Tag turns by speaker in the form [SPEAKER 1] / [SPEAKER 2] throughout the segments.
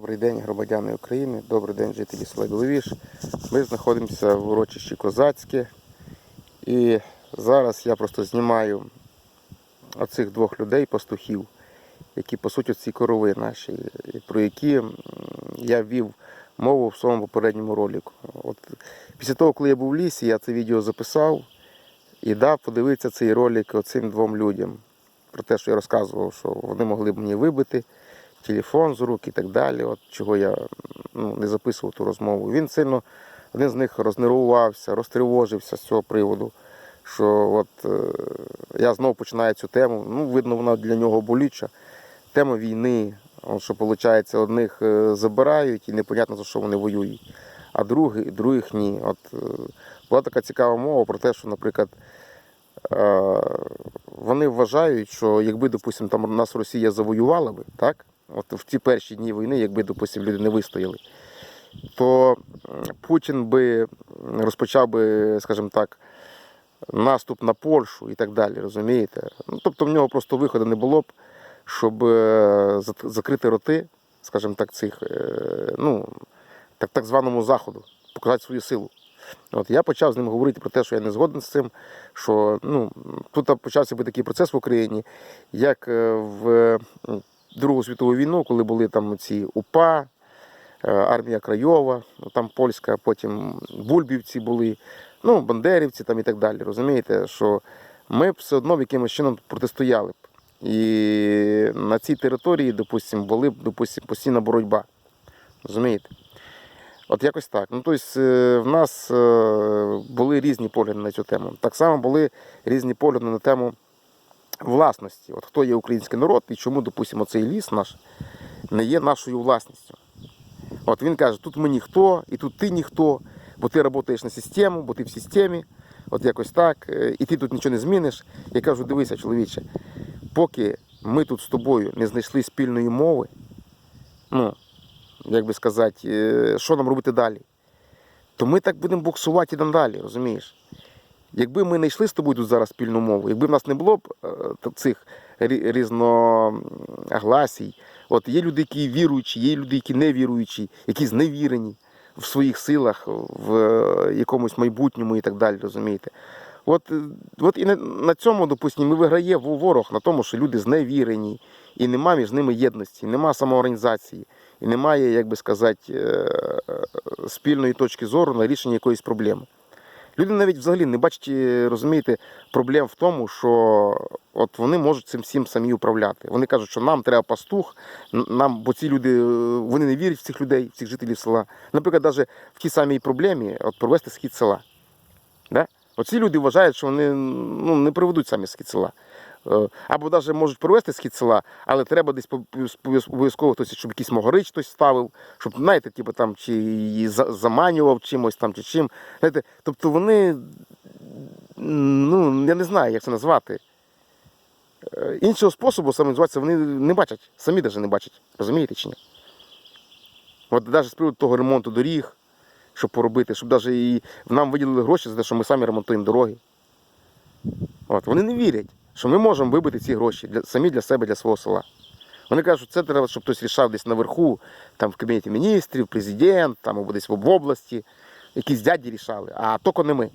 [SPEAKER 1] Добрий день, громадяни України, добрий день, жителі села Біловіж. Ми знаходимося в урочищі Козацьке. І зараз я просто знімаю оцих двох людей, пастухів, які пасуть оці корови наші, про які я вів мову в своєму попередньому ролику. От після того, коли я був в лісі, я це відео записав і дав подивитися цей ролик оцим двом людям. Про те, що я розказував, що вони могли б мені вибити телефон з рук і так далі. От чого я ну, не записував ту розмову. Він сильно один з них рознервувався, розтривожився з цього приводу. Що от е, я знову починаю цю тему. Ну, видно, вона для нього болюча. Тема війни, що виходить, одних е, забирають і непонятно за що вони воюють, а других, других ні. От е, була така цікава мова про те, що, наприклад, вони вважають, що якби, допустимо, там нас Росія завоювала би, так? От в ті перші дні війни, якби, допустимо, люди не вистояли, то Путін би розпочав би, скажімо так, наступ на Польщу і так далі, розумієте? Ну, тобто в нього просто виходу не було б, щоб е, закрити роти, скажімо так, цих, е, ну, так, так званому Заходу, показати свою силу. От я почав з ним говорити про те, що я не згоден з цим, що ну, тут почався би такий процес в Україні, як е, в Другу світову війну, коли були там ці УПА, е, армія Крайова, ну, там польська, потім Бульбівці були, ну, Бандерівці там і так далі. Розумієте, що ми б все одно в якимось чином протистояли б. І на цій території, допустимо, були б, допустимо, постійна боротьба. Розумієте? От якось так. Ну, тобто, в нас е, були різні погляди на цю тему. Так само були різні погляди на тему власності. От хто є український народ і чому, допустимо, цей ліс наш не є нашою власністю. От він каже, тут ми ніхто, і тут ти ніхто, бо ти працюєш на систему, бо ти в системі, от якось так, е, і ти тут нічого не зміниш. Я кажу, дивися, чоловіче, поки ми тут з тобою не знайшли спільної мови, ну, як би сказати, е, що нам робити далі, то ми так будемо буксувати і далі, розумієш? Якби ми не йшли з тобою тут зараз спільну мову, якби в нас не було б е, цих різногласій, от є люди, які віруючі, є люди, які не віруючі, які зневірені в своїх силах, в е, якомусь майбутньому і так далі, розумієте? От, е, от і на, цьому, допустимо, виграє ворог на тому, що люди зневірені, і нема між ними єдності, нема самоорганізації, і немає, як би сказати, спільної точки зору на рішення якоїсь проблеми. Люди навіть взагалі не бачать, розумієте, проблем в тому, що от вони можуть цим всім самі управляти. Вони кажуть, що нам треба пастух, нам, бо ці люди е, вони не вірять в цих людей, в цих жителів села. Наприклад, навіть в тій самій проблемі от провести схід села. Да? Оці люди вважають, що вони ну, не приведуть самі схід села. Е, Або навіть можуть провести схід села, але треба десь обов'язково хтось, щоб якийсь могорич хтось ставив, щоб, знаєте, типу, там, чи її заманював чимось там, чи чим. Знаєте, тобто вони, ну, я не знаю, як це назвати. Е, Іншого способу самоізуватися вони не бачать, самі навіть не бачать. Розумієте чи ні? От навіть з приводу того ремонту доріг, щоб поробити, щоб навіть і нам виділили гроші за те, що ми самі ремонтуємо дороги. От, вони не вірять, що ми можемо вибити ці гроші для, самі для себе, для свого села. Вони кажуть, що це треба, щоб хтось рішав десь наверху, там в кабінеті міністрів, президент, там або десь в області, якісь дяді рішали, а тільки не ми.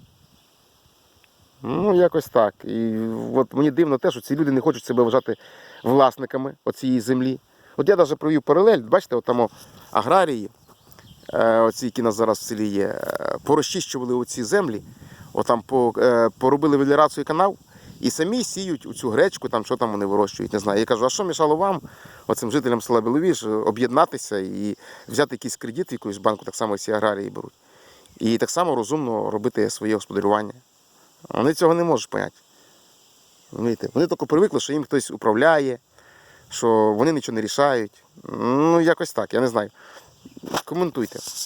[SPEAKER 1] Ну, якось так. І от мені дивно те, що ці люди не хочуть себе вважати власниками оцієї землі. От я навіть провів паралель, бачите, от там аграрії, е, оці, які нас зараз в селі є, е, порозчищували оці землі, отам по, е, поробили велірацію канав і самі сіють у цю гречку, там, що там вони вирощують, не знаю. Я кажу, а що мішало вам, оцим жителям села Біловіж, об'єднатися і взяти якийсь кредит якусь банку, так само ці аграрії беруть. І так само розумно робити своє господарювання. Вони цього не можуть поняти. Вони тільки привикли, що їм хтось управляє, що вони нічого не рішають. Ну, якось так, я не знаю. Коментуйте.